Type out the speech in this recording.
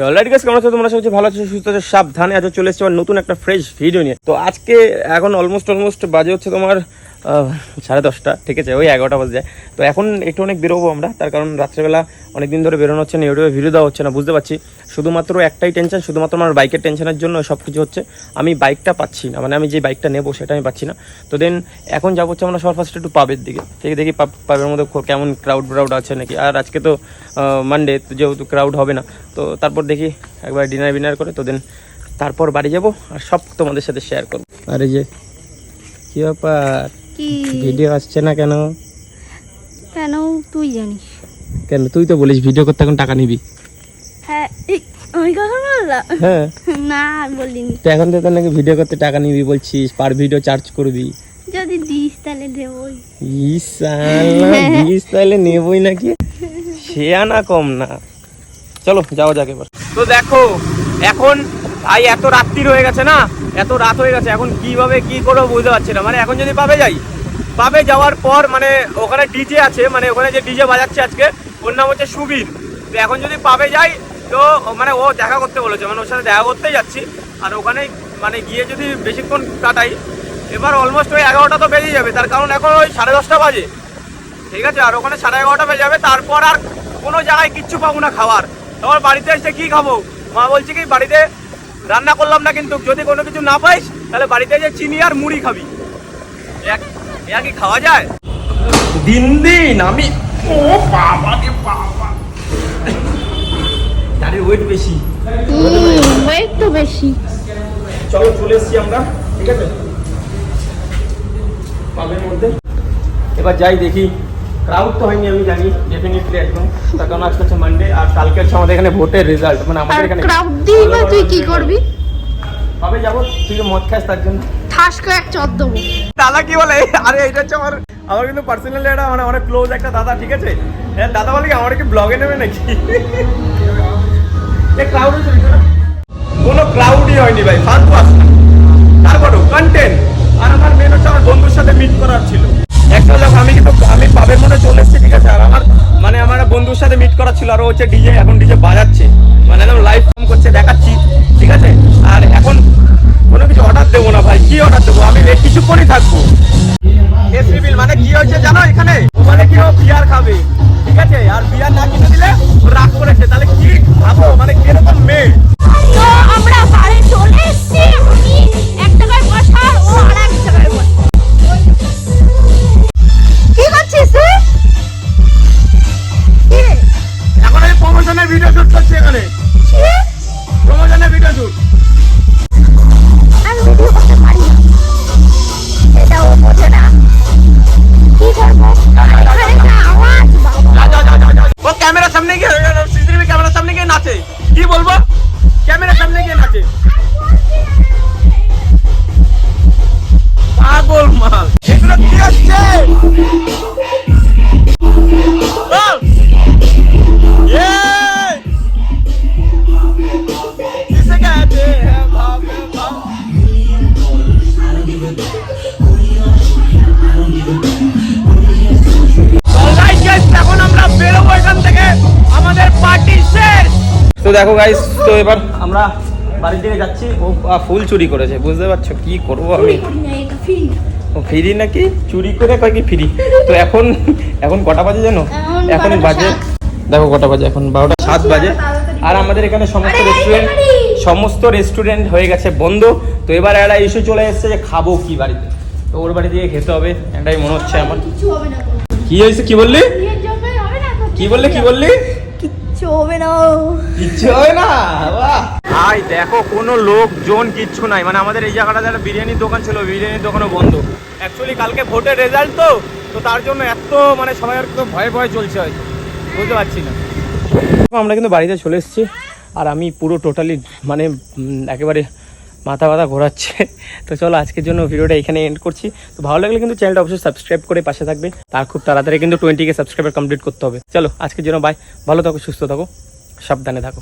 কেমন আছো? তোমরা ভালো আছো, সুস্থ আছো, সাবধানে আজও চলে এসেছে নতুন একটা ফ্রেশ ভিডিও নিয়ে। তো আজকে এখন অলমোস্ট অলমোস্ট বাজে হচ্ছে তোমার সাড়ে দশটা, ঠিক আছে? ওই এগারোটা বাজে যায়। তো এখন একটু অনেক বেরোবো আমরা, তার কারণ রাত্রেবেলা অনেক দিন ধরে বেরোনো হচ্ছে না ইউটিউবে ভিডিও দেওয়া হচ্ছে না, বুঝতে পারছি। শুধুমাত্র একটাই টেনশন শুধুমাত্র আমার বাইকের টেনশনের জন্য সব কিছু হচ্ছে। আমি বাইকটা পাচ্ছি না মানে আমি যে বাইকটা নেব সেটা আমি পাচ্ছি না। তো দেন এখন যাব হচ্ছে আমরা সবার ফার্স্ট একটু পাবের দিকে। ঠিক, দেখি পাবের মধ্যে কেমন ক্রাউড ব্রাউড আছে নাকি? আর আজকে তো মানডে যেহেতু ক্রাউড হবে না, তো তারপর দেখি একবার ডিনার বিনার করে, তো দেন তারপর বাড়ি যাব আর সব তোমাদের সাথে শেয়ার করব। আর এই যে, কি ব্যাপার? কি? ভিডিও আসছে না কেন? কেন তুই জানিস? কেন? তুই তো বলিস ভিডিও করতে এখন টাকা নিবি। হ্যাঁ আমি কখন বললাম? হ্যাঁ। না বলিনি। তো এখন তো নাকি ভিডিও করতে টাকা নিবি বলছিস পার ভিডিও চার্জ করবি। যদি দিস তাহলে দেবই। ইস দিস তাহলে নেবই নাকি? সে আনা কম না। চলো যাওয়া যাক এবার। তো দেখো এখন ভাই এত রাত্রি হয়ে গেছে না? এত রাত হয়ে গেছে, এখন কীভাবে কি করব বুঝতে পারছি না। মানে এখন যদি পাবে যাই। পাবে যাওয়ার পর মানে ওখানে ডিজে আছে মানে ওখানে যে ডিজে বাজাচ্ছে আজকে, ওর নাম হচ্ছে সুবীর। তো এখন যদি পাবে যাই, তো মানে ও দেখা করতে বলেছে মানে ওর সাথে দেখা করতেই যাচ্ছি। আর ওখানে মানে গিয়ে যদি বেশিক্ষণ কাটাই, এবার অলমোস্ট ওই এগারোটা তো বেজে যাবে, তার কারণ এখন ওই সাড়ে দশটা বাজে। ঠিক আছে, আর ওখানে সাড়ে এগারোটা বেজে যাবে, তারপর আর কোনো জায়গায় কিচ্ছু পাবো না খাবার তারপর বাড়িতে এসে কি খাব? মা বলছে কি, বাড়িতে রান্না করলাম না কিন্তু যদি কোনো কিছু না পাইস তাহলে বাড়িতে যে চিনি আর মুড়ি খাবি। এক- কি খাওয়া যায়? দিন দিন আমি ও বাবা রে বাবা। গাড়ির ওয়েট বেশি। ওয়েট তো বেশি। চলো চলে এসছি আমরা ঠিক আছে? পাবের মধ্যে। এবার যাই দেখি। ক্রাউড তো হয়নি আমি জানি ডেফিনেটলি একদম। তার কারণ আজকে হচ্ছে মানডে আর কালকে হচ্ছে আমাদের এখানে ভোটের রেজাল্ট মানে আমাদের এখানে ক্রাউড দিই বা তুই কি করবি? যাব তুই যে মদ খাস তার জন্য। ঠাস করে এক চর দেবো। দাদা কি বলে? আরে এটা হচ্ছে আমার আমার কিন্তু পার্সোনালি একটা মানে অনেক ক্লোজ একটা দাদা ঠিক আছে? দাদা বলে কি আমার কি ব্লগে নেবে নাকি? হয়েছে কোনো ক্রাউডই হয়নি ভাই ফালতু আসছে তারপরেও কন্টেন্ট আর আমার মেন হচ্ছে আমার বন্ধুর সাথে মিট করার ছিল। একটা লোক আমি কিন্তু আমি পাবের মধ্যে চলে এসেছি ঠিক আছে? আর আমার মানে আমার বন্ধুর সাথে মিট করার ছিল আর ও হচ্ছে ডিজে এখন ডিজে বাজাচ্ছে। মানে একদম লাইভ থেকে। আমাদের পার্টি শেষ। তো দেখো গাইস তো এবার আমরা বাড়ির দিকে যাচ্ছি। ও ফুল চুরি করেছে বুঝতে পারছ কি করব আমি? ফ্রি নাকি? চুরি করে কয় কি ফ্রি। তো এখন এখন কটা বাজে জানো? এখন বাজে দেখো কটা বাজে এখন বারোটা সাত বাজে। আর আমাদের এখানে সমস্ত রেস্টুরেন্ট সমস্ত রেস্টুরেন্ট হয়ে গেছে বন্ধ। তো এবার একটা ইস্যু চলে এসেছে যে খাব কি বাড়িতে। তো ওর বাড়ি দিয়ে খেতে হবে। এটাই মনে হচ্ছে আমার। কি হয়েছে? কি বললি? কি বললি? কি বললি? কিচ্ছু হবে না কিচ্ছু হবে না? ভাই, দেখো, কোনো লোকজন কিচ্ছু নাই। মানে আমাদের এই জায়গাটাতে একটা বিরিয়ানির দোকান ছিল, বিরিয়ানির দোকানও বন্ধ। অ্যাকচুয়ালি কালকে ভোটের রেজাল্ট তো তো তার জন্য এত মানে সবাই তো ভয়ে ভয়ে চলছে হয়তো। বুঝতে পারছি না। আমরা কিন্তু বাড়িতে চলে এসেছি, আর আমি পুরো টোটালি মানে একেবারে মাথা ব্যথা ঘোরাচ্ছে। তো চলো, আজকের জন্য ভিডিওটা এখানে এন্ড করছি। তো ভালো লাগলে কিন্তু চ্যানেলটা অবশ্যই সাবস্ক্রাইব করে পাশে থাকবে। তার খুব তাড়াতাড়ি কিন্তু টোয়েন্টিকে সাবস্ক্রাইবার কমপ্লিট করতে হবে। চলো, আজকের জন্য বাই ভালো থাকো, সুস্থ থাকো। সাবধানে থাকো।